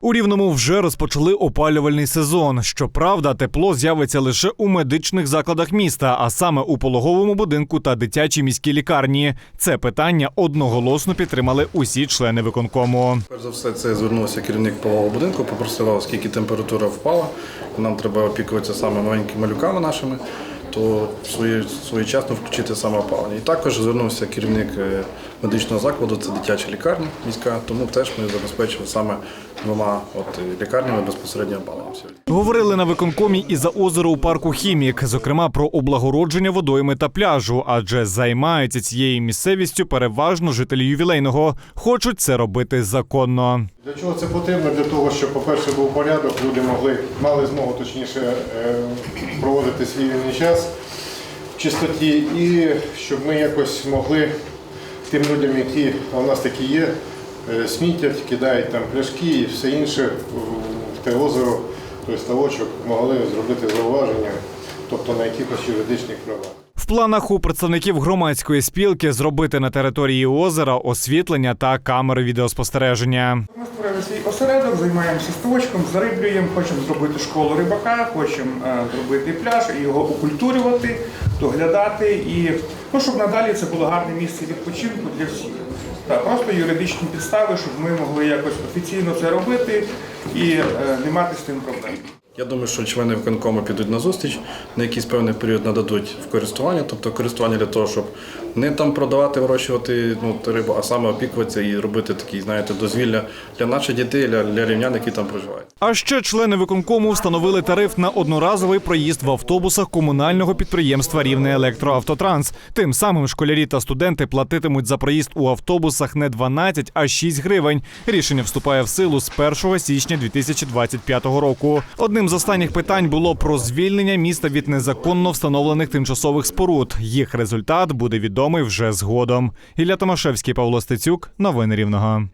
У рівному вже розпочали опалювальний сезон. Щоправда, тепло з'явиться лише у медичних закладах міста, а саме у пологовому будинку та дитячій міській лікарні. Це питання одноголосно підтримали усі члени виконкому. Перш за все, це звернувся керівник полового будинку, попросила, оскільки температура впала, нам треба опікуватися саме маленькими малюками нашими, то свої- своєчасно включити саме опалення. І також звернувся керівник е, медичного закладу, це дитяча лікарня міська, тому теж ми забезпечили саме двома от е, лікарнями безпосередньо сьогодні. Говорили на виконкомі і за озеро у парку Хімік, зокрема про облагородження водойми та пляжу, адже займаються цією місцевістю переважно жителі ювілейного. Хочуть це робити законно. Для чого це потрібно? Для того, щоб, по-перше, був порядок, люди могли, мали змогу точніше е, проводити свій вільний час чистоті, і щоб ми якось могли тим людям, які а у нас такі є, е, смітять, кидають там пляшки і все інше в- те озеро, той ставочок, могли зробити зауваження, тобто на якихось юридичних правах. В планах у представників громадської спілки зробити на території озера освітлення та камери відеоспостереження. Ми створили осередок, займаємося ставочком, зариблюємо, хочемо зробити школу рибака, хочемо е, зробити пляж його окультурювати, доглядати і ну, щоб надалі це було гарне місце відпочинку для всіх. Так, просто юридичні підстави, щоб ми могли якось офіційно це робити і е, не мати з тим проблем. Я думаю, що члени виконкому підуть на зустріч, на якийсь певний період нададуть в користування, тобто користування для того, щоб не там продавати, вирощувати ну, рибу, а саме опікуватися і робити такі, знаєте, дозвілля для наших дітей, для, для рівнян, які там проживають. А ще члени виконкому встановили тариф на одноразовий проїзд в автобусах комунального підприємства Рівне Електроавтотранс. Тим самим школярі та студенти платитимуть за проїзд у автобусах не 12, а 6 гривень. Рішення вступає в силу з 1 січня 2025 року. Одним з останніх питань було про звільнення міста від незаконно встановлених тимчасових споруд. Їх результат буде відомий вже згодом. Ілля Томашевський, Павло Стецюк, новини Рівного.